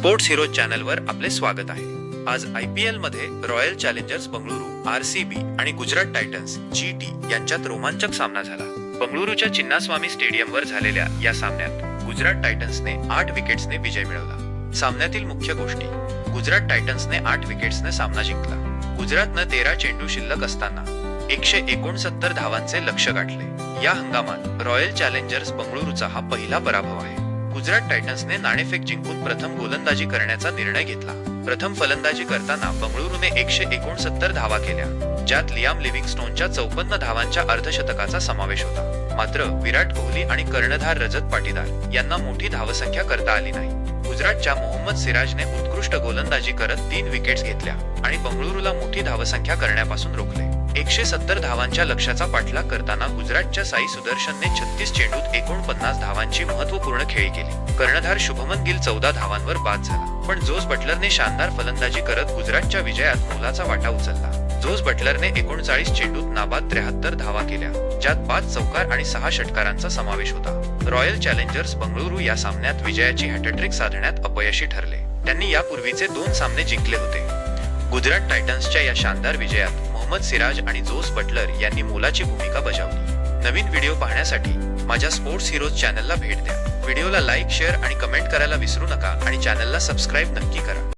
Sports hero चॅनलवर आपले स्वागत आहे. आज आय पी एलमध्ये Royal Challengers Bengaluru R C B आणि गुजरात टायटन्स जी टी यांच्यात रोमांचक सामना झाला. बंगळुरूच्या चिन्नास्वामी स्टेडियमवर झालेल्या या सामन्यात गुजरात टायटन्सने आठ विकेट्सने विजय मिळवला. सामन्यातील मुख्य गोष्टी गुजरात टायटन्सने आठ विकेट्सने सामना जिंकला. गुजरातनं तेरा चेंडू शिल्लक असताना एकशे एकोणसत्तर धावांचे लक्ष गाठले. या हंगामात रॉयल चॅलेंजर्स बंगळुरूचा हा पहिला पराभव आहे. गुजरात टायटन्सने नाणेफेक जिंकून प्रथम गोलंदाजी करण्याचा निर्णय घेतला. प्रथम फलंदाजी करताना बंगळुरूने एकशे एकोणसत्तर धावा केल्या ज्यात लियाम लिव्हिंगस्टोनच्या चौपन्न धावांच्या अर्धशतकाचा समावेश होता. मात्र विराट कोहली आणि कर्णधार रजत पाटीदार यांना मोठी धावसंख्या करता आली नाही. गुजरातच्या मोहम्मद सिराजने उत्कृष्ट गोलंदाजी करत तीन विकेट्स घेतल्या आणि बंगळुरूला मोठी धावसंख्या करण्यापासून रोखले. एकशे सत्तर धावांच्या लक्ष्याचा पाठलाग करताना गुजरातच्या साई सुदर्शनने छत्तीस चेंडूत एकोणपन्नास धावांची महत्त्वपूर्ण खेळी केली. कर्णधार शुभमन गिल चौदा धावांवर बाद झाला. पण जोस बटलरने शानदार फलंदाजी करत गुजरातच्या विजयात मोलाचा वाटा उचलला. जोस बटलरने एकोणचाळीस चेंडूत नाबाद त्र्याहत्तर धावा केल्या ज्यात पाच चौकार आणि सहा षटकारांचा समावेश होता. रॉयल चॅलेंजर्स बंगळुरू या सामन्यात विजयाची हॅटट्रिक साधण्यात अपयशी ठरले. त्यांनी यापूर्वीचे दोन सामने जिंकले होते. गुजरात टायटन्सच्या या शानदार विजयात मोहम्मद सिराज आणि जोस बटलर यांनी मोलाची भूमिका बजावली. नवीन व्हिडिओ पाहण्यासाठी माझ्या स्पोर्ट्स हिरोज चॅनलला भेट द्या. व्हिडिओला लाईक शेअर आणि कमेंट करायला विसरू नका आणि चॅनलला सबस्क्राईब नक्की करा.